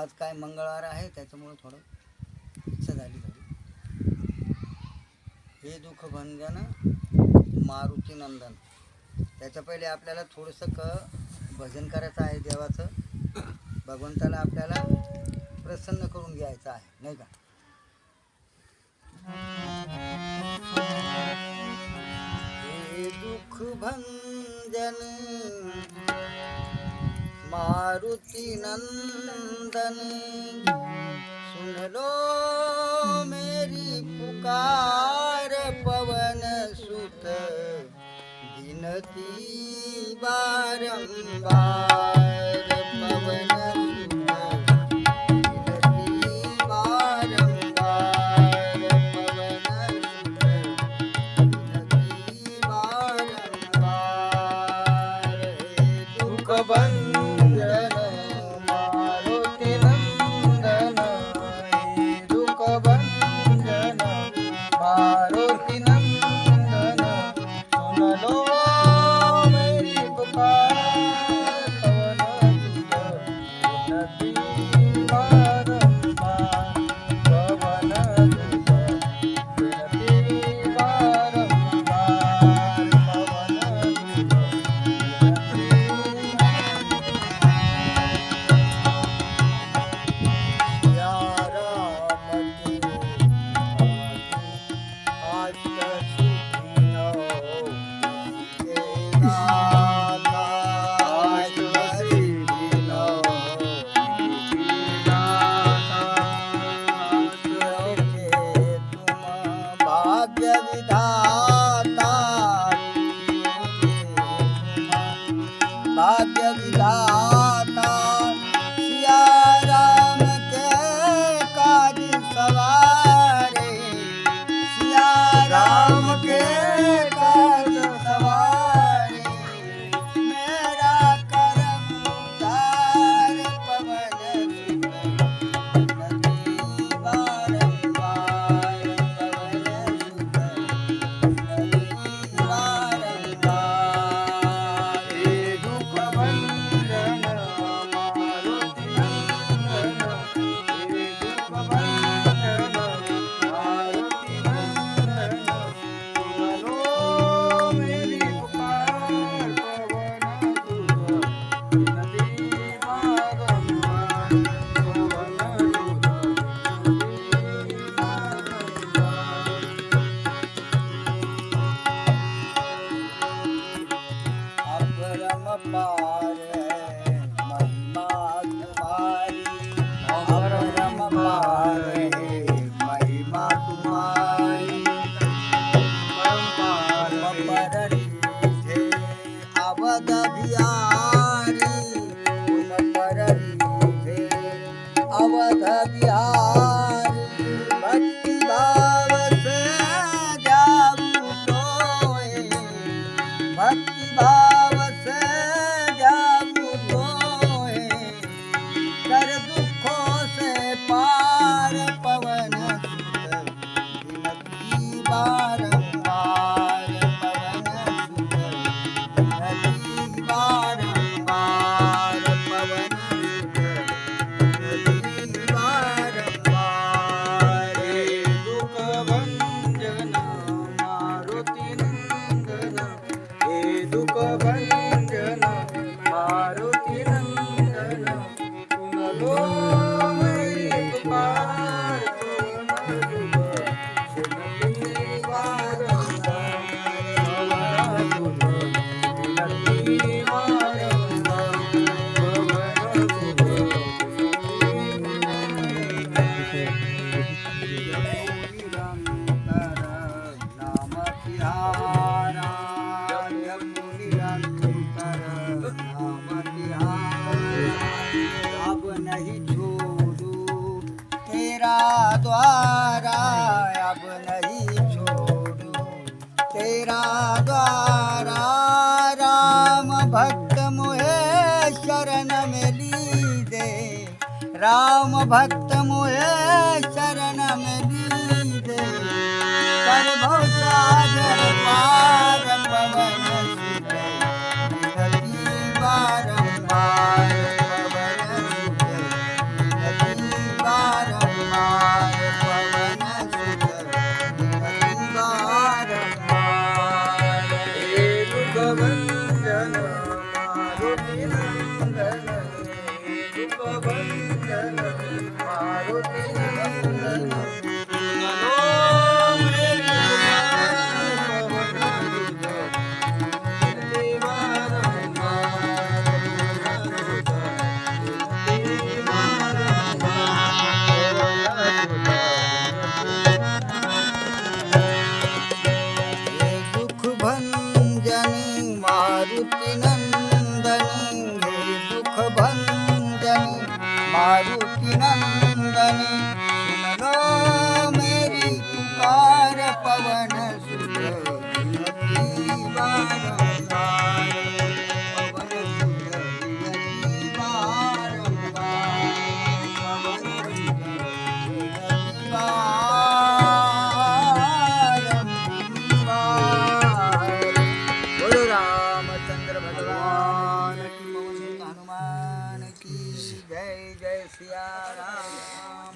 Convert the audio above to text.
आज काय मंगळवार आहे त्याच्यामुळं थोडं इच्छा झाली झाली हे दुःख भंजन मारुती नंदन. त्याच्या पहिले आपल्याला थोडंसं क भजन करायचं आहे देवाचं. भगवंताला आपल्याला प्रसन्न करून घ्यायचं आहे नाही का? दुःख भंजन मारुति नंदन सुन लो मेरी पुकार पवन सुत दिन बारंबार। Oh. Bye. ಬನ್ನ तेरा द्वारा अब नहीं छोड़ू तेरा द्वारा राम भक्त मुहे शरण में लीजे राम भक्त मुहे शरण में लीजे कर सागर पार पवन बारम Bhagavan ભગવાન હનુમાન કી જય જય સિયારામ